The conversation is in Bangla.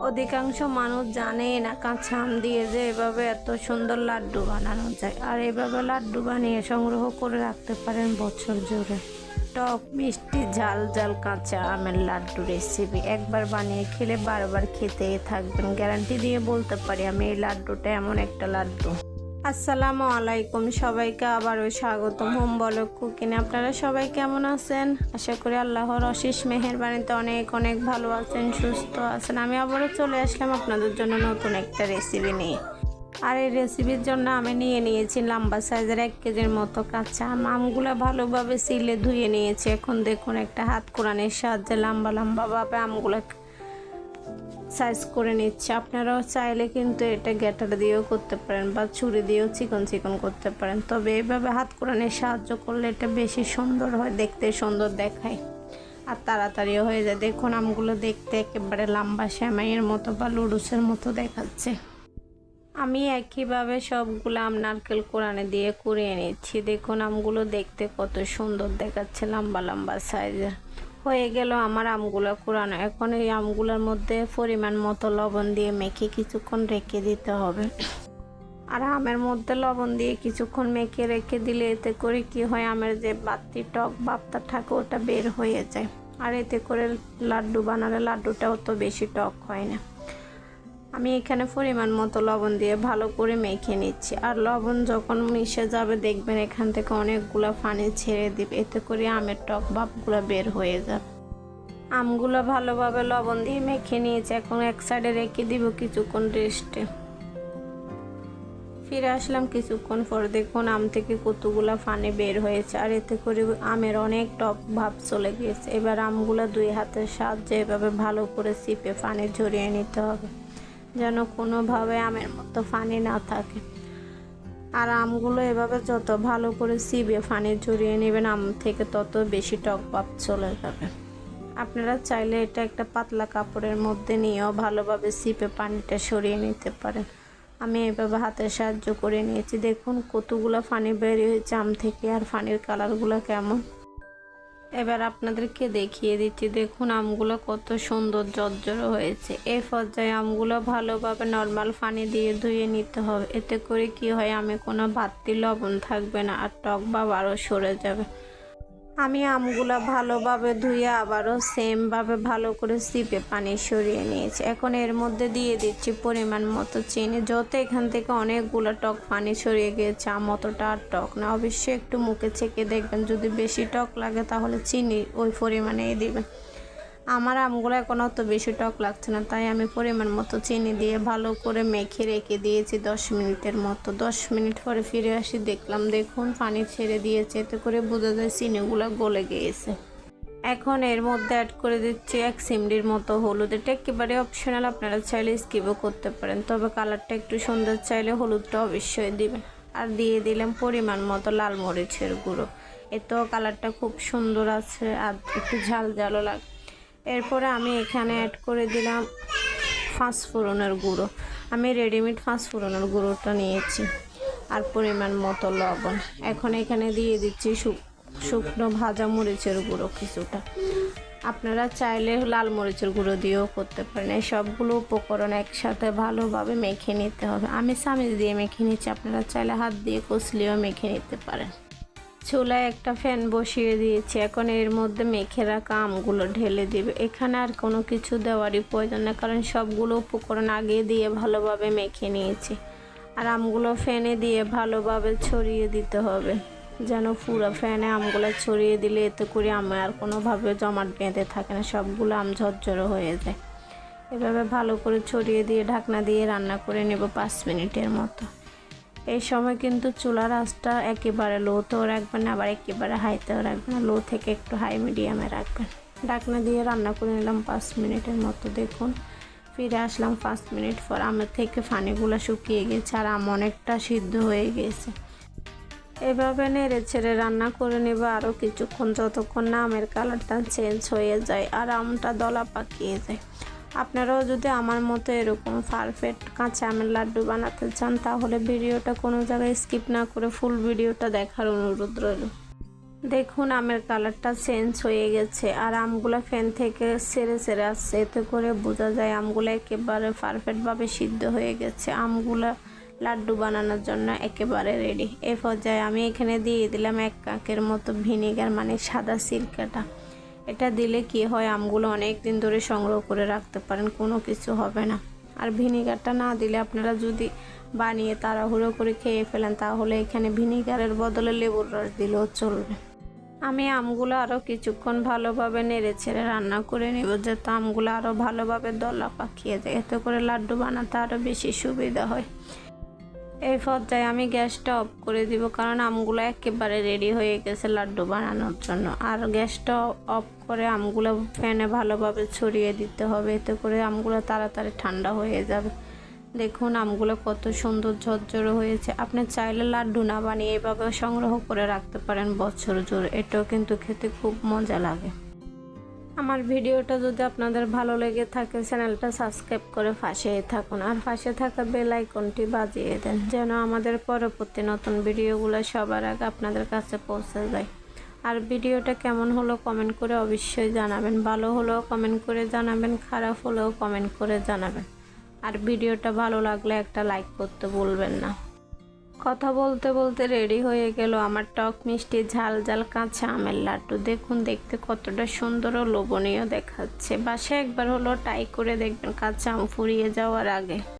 অধিকাংশ মানুষ জানে না কাঁচা আম দিয়ে যে এভাবে এত সুন্দর লাড্ডু বানানো যায়। আর এভাবে লাড্ডু বানিয়ে সংগ্রহ করে রাখতে পারেন বছর জুড়ে। টক, মিষ্টি, ঝাল ঝাল, কাঁচা আমের লাড্ডু রেসিপি একবার বানিয়ে খেলে বারবার খেতে থাকবেন। গ্যারান্টি দিয়ে বলতে পারি আমি এই লাড্ডুটা এমন একটা লাড্ডু। আসসালামু আলাইকুম, সবাইকে আবারও স্বাগতম হোম বলক কুকিনে আপনারা সবাই কেমন আছেন? আশা করি আল্লাহর অশেষ মেহেরবানিতে অনেক অনেক ভালো আছেন, সুস্থ আছেন। আমি আবারও চলে আসলাম আপনাদের জন্য নতুন একটা রেসিপি নিয়ে। আর এই রেসিপির জন্য আমি নিয়ে নিয়েছি লম্বা সাইজের এক কেজির মতো কাঁচা আম। আমগুলো ভালোভাবে সিলে ধুয়ে নিয়েছি। এখন দেখুন একটা হাত কোরআনের সাহায্যে লম্বা লম্বাভাবে আমগুলো সাইজ করে নিচ্ছে। আপনারাও চাইলে কিন্তু এটা গ্যাটার দিয়েও করতে পারেন বা ছুরি দিয়েও চিকন চিকন করতে পারেন। তবে এইভাবে হাত কোরআনের সাহায্য করলে এটা বেশি সুন্দর হয়, দেখতে সুন্দর দেখায় আর তাড়াতাড়িও হয়ে যায়। দেখুন, আমগুলো দেখতে একেবারে লম্বা শ্যামাইয়ের মতো বা লুডুসের মতো দেখাচ্ছে। আমি একইভাবে সবগুলো আম নারকেল কোরআনে দিয়ে কুড়িয়ে নিচ্ছি। দেখুন, আমগুলো দেখতে কত সুন্দর দেখাচ্ছে লম্বা লম্বা সাইজের হয়ে গেল আমার আমগুলো কুড়ানো। এখন এই আমগুলোর মধ্যে পরিমাণ মতো লবণ দিয়ে মেখে কিছুক্ষণ রেখে দিতে হবে। আর আমের মধ্যে লবণ দিয়ে কিছুক্ষণ মেখে রেখে দিলে এতে করে কি হয়, আমের যে বাতি টক বাপ্তা থাকে, ওটা বের হয়ে যায়। আর এতে করে লাড্ডু বানালে লাড্ডুটাও তো বেশি টক হয় না। আমি এখানে পরিমাণ মতো লবণ দিয়ে ভালো করে মেখে নিচ্ছি। আর লবণ যখন মিশে যাবে, দেখবেন এখান থেকে অনেকগুলো পানি ছেড়ে দিবে। এতে করে আমের টক ভাবগুলো বের হয়ে যাবে। আমগুলো ভালোভাবে লবণ দিয়ে মেখে নিয়েছি। এখন এক সাইডে রেখে দিব কিছুক্ষণ রেস্টে। ফিরে আসলাম কিছুক্ষণ পর। দেখুন, আম থেকে কতগুলো পানি বের হয়েছে। আর এতে করে আমের অনেক টক ভাব চলে গিয়েছে। এবার আমগুলো দুই হাতের সাহায্যে এভাবে ভালো করে চিপে পানি ঝরিয়ে নিতে হবে। যেন কোনোভাবে আমের মতো ফানি না থাকে। আর আমগুলো এভাবে যত ভালো করে সিবে, ফানি ঝরিয়ে নেবেন, আম থেকে তত বেশি টক ভাব চলে যাবে। আপনারা চাইলে এটা একটা পাতলা কাপড়ের মধ্যে নিয়েও ভালোভাবে সিপে পানিটা সরিয়ে নিতে পারেন। আমি এভাবে হাতে সাহায্য করে নিয়েছি। দেখুন কতগুলো ফানি বেরিয়ে হয়েছে, আম থেকে, আর ফানির কালারগুলো কেমন। এবার আপনাদেরকে দেখিয়ে দিচ্ছি, দেখুন আমগুলো কত সুন্দর জর্জর হয়েছে। এই পর্যায়ে আমগুলো ভালোভাবে নর্মাল পানি দিয়ে ধুয়ে নিতে হবে। এতে করে কি হয়, আমি কোনো বাড়তি লবণ থাকবে না আর টক বা বারো সরে যাবে। আমি আমগুলো ভালোভাবে ধুয়ে আবারও সেমভাবে ভালো করে সিপে পানি সরিয়ে নিয়েছি। এখন এর মধ্যে দিয়ে দিচ্ছি পরিমাণ মতো চিনি। যত এখান থেকে অনেকগুলো টক পানি সরিয়ে গিয়েছে আম অতটা আর টক না। অবশ্যই একটু মুখে ছেঁকে দেখবেন। যদি বেশি টক লাগে তাহলে চিনি ওই পরিমাণেই দিবেন। আমার আমগুলো এখন অত বেশি টক লাগছে না, তাই আমি পরিমাণ মতো চিনি দিয়ে ভালো করে মেখে রেখে দিয়েছি দশ মিনিটের মতো। দশ মিনিট পরে ফিরে আসি, দেখলাম দেখুন পানি ছেড়ে দিয়েছে, এতে করে বোঝা যায় চিনিগুলো গলে গিয়েছে। এখন এর মধ্যে অ্যাড করে দিচ্ছি এক সিমডির মতো হলুদ। এটা একেবারে অপশনাল আপনারা চাইলে স্কিপও করতে পারেন, তবে কালারটা একটু সুন্দর চাইলে হলুদটা অবশ্যই দিবেন। আর দিয়ে দিলাম পরিমাণ মতো লাল মরিচের গুঁড়ো। এতেও কালারটা খুব সুন্দর আছে, আর একটু ঝাল ঝালও লাগে এরপরে আমি এখানে অ্যাড করে দিলাম ফাঁসফোড়নের গুঁড়ো। আমি রেডিমেড ফাঁসফোড়নের গুঁড়োটা নিয়েছি, আর পরিমাণ মতো লবণ। এখন এখানে দিয়ে দিচ্ছি শুকনো ভাজা মরিচের গুঁড়ো কিছুটা। আপনারা চাইলে লাল মরিচের গুঁড়ো দিয়েও করতে পারেন। এই সবগুলো উপকরণ একসাথে ভালোভাবে মেখে নিতে হবে। আমি চামিচ দিয়ে মেখে নিচ্ছি, আপনারা চাইলে হাত দিয়ে কষলিও মেখে নিতে পারেন। চুলায় একটা ফ্যান বসিয়ে দিয়েছি। এখন এর মধ্যে মেখে রাখা আমগুলো ঢেলে দিবে। এখানে আর কোনো কিছু দেওয়ারই প্রয়োজন না কারণ সবগুলো উপকরণ আগে দিয়ে ভালোভাবে মেখে নিয়েছি। আর আমগুলো ফ্যানে দিয়ে ভালোভাবে ছড়িয়ে দিতে হবে, যেন পুরো ফ্যানে আমগুলো ছড়িয়ে দিলে এতে করে আমে আর কোনোভাবে জমাট বেঁধে থাকে না, সবগুলো আম ঝরঝরো হয়ে যায়। এভাবে ভালো করে ছড়িয়ে দিয়ে ঢাকনা দিয়ে রান্না করে নেব পাঁচ মিনিটের মতো। এই সময় কিন্তু চুলার আঁচটা একেবারে লোতেও রাখবেন, আবার একেবারে হাইতেও রাখবেন লো থেকে একটু হাই মিডিয়ামে রাখবেন। ডাকনা দিয়ে রান্না করে নিলাম পাঁচ মিনিটের মতো, দেখুন। ফিরে আসলাম পাঁচ মিনিট পর, আমের থেকে ফানিগুলো শুকিয়ে গেছে, আর আম অনেকটা সিদ্ধ হয়ে গেছে। এভাবে নেড়ে ছেড়ে রান্না করে নেব আরও কিছুক্ষণ, যতক্ষণ না আমের কালারটা চেঞ্জ হয়ে যায়, আর আমটা দলা পাকিয়ে যায়। আপনারাও যদি আমার মতো এরকম পারফেক্ট কাঁচা আমের লাড্ডু বানাতে চান, তাহলে ভিডিওটা কোনো জায়গায় স্কিপ না করে ফুল ভিডিওটা দেখার অনুরোধ রইল। দেখুন, আমের কালারটা চেঞ্জ হয়ে গেছে, আর আমগুলো ফ্যান থেকে সেরে সেরে আসছে। এতে করে বোঝা যায় আমগুলো একেবারে পারফেক্টভাবে সিদ্ধ হয়ে গেছে। আমগুলো লাড্ডু বানানোর জন্য একেবারে রেডি এ পর্যায়ে আমি এখানে দিয়ে দিলাম এক কাকের মতো ভিনিগার মানে সাদা সিরকাটা এটা দিলে কি হয়, আমগুলো অনেক দিন ধরে সংগ্রহ করে রাখতে পারেন, কোনো কিছু হবে না। আর ভিনিগারটা না দিলে আপনারা যদি বানিয়ে তাড়াহুড়ো করে খেয়ে ফেলেন, তাহলে এখানে ভিনিগারের বদলে লেবুর রস দিলেও চলবে। আমি আমগুলো আরও কিছুক্ষণ ভালোভাবে নেড়ে ছেড়ে রান্না করে নেব, যাতে আমগুলো আরও ভালোভাবে দলা পাকিয়ে যায়। এতে করে লাড্ডু বানাতে আরও বেশি সুবিধা হয়। এই পর্যায়ে আমি গ্যাসটা অফ করে দিব কারণ আমগুলো একেবারে রেডি হয়ে গেছে লাড্ডু বানানোর জন্য। আর গ্যাসটা অফ করে আমগুলো ফ্যানে ভালোভাবে ছড়িয়ে দিতে হবে, এতে করে আমগুলো তাড়াতাড়ি ঠান্ডা হয়ে যাবে। দেখুন, আমগুলো কত সুন্দর ঝরঝরে হয়েছে। আপনি চাইলে লাড্ডু না বানিয়ে এভাবে সংগ্রহ করে রাখতে পারেন বছর জোর এটাও কিন্তু খেতে খুব মজা লাগে। আমার ভিডিওটা যদি আপনাদের ভালো লেগে থাকে, চ্যানেলটা সাবস্ক্রাইব করে পাশেই থাকুন। আর পাশে থাকা বেল আইকনটি বাজিয়ে দেন, যেন আমাদের পরবর্তী নতুন ভিডিওগুলো সবার আগে আপনাদের কাছে পৌঁছে যায়। আর ভিডিওটা কেমন হলো কমেন্ট করে অবশ্যই জানাবেন, ভালো হলেও কমেন্ট করে জানাবেন, খারাপ হলেও কমেন্ট করে জানাবেন। আর ভিডিওটা ভালো লাগলে একটা লাইক করতে ভুলবেন না। কথা বলতে বলতে রেডি হয়ে গেল। আমার টক মিষ্টি ঝাল ঝাল কাঁচা আমের লাড্ডু। দেখুন, দেখতে কতটা সুন্দর ও লোভনীয় দেখাচ্ছে। বাসায় একবার হলো ট্রাই করে দেখবেন কাঁচা আম ফুরিয়ে যাওয়ার আগে।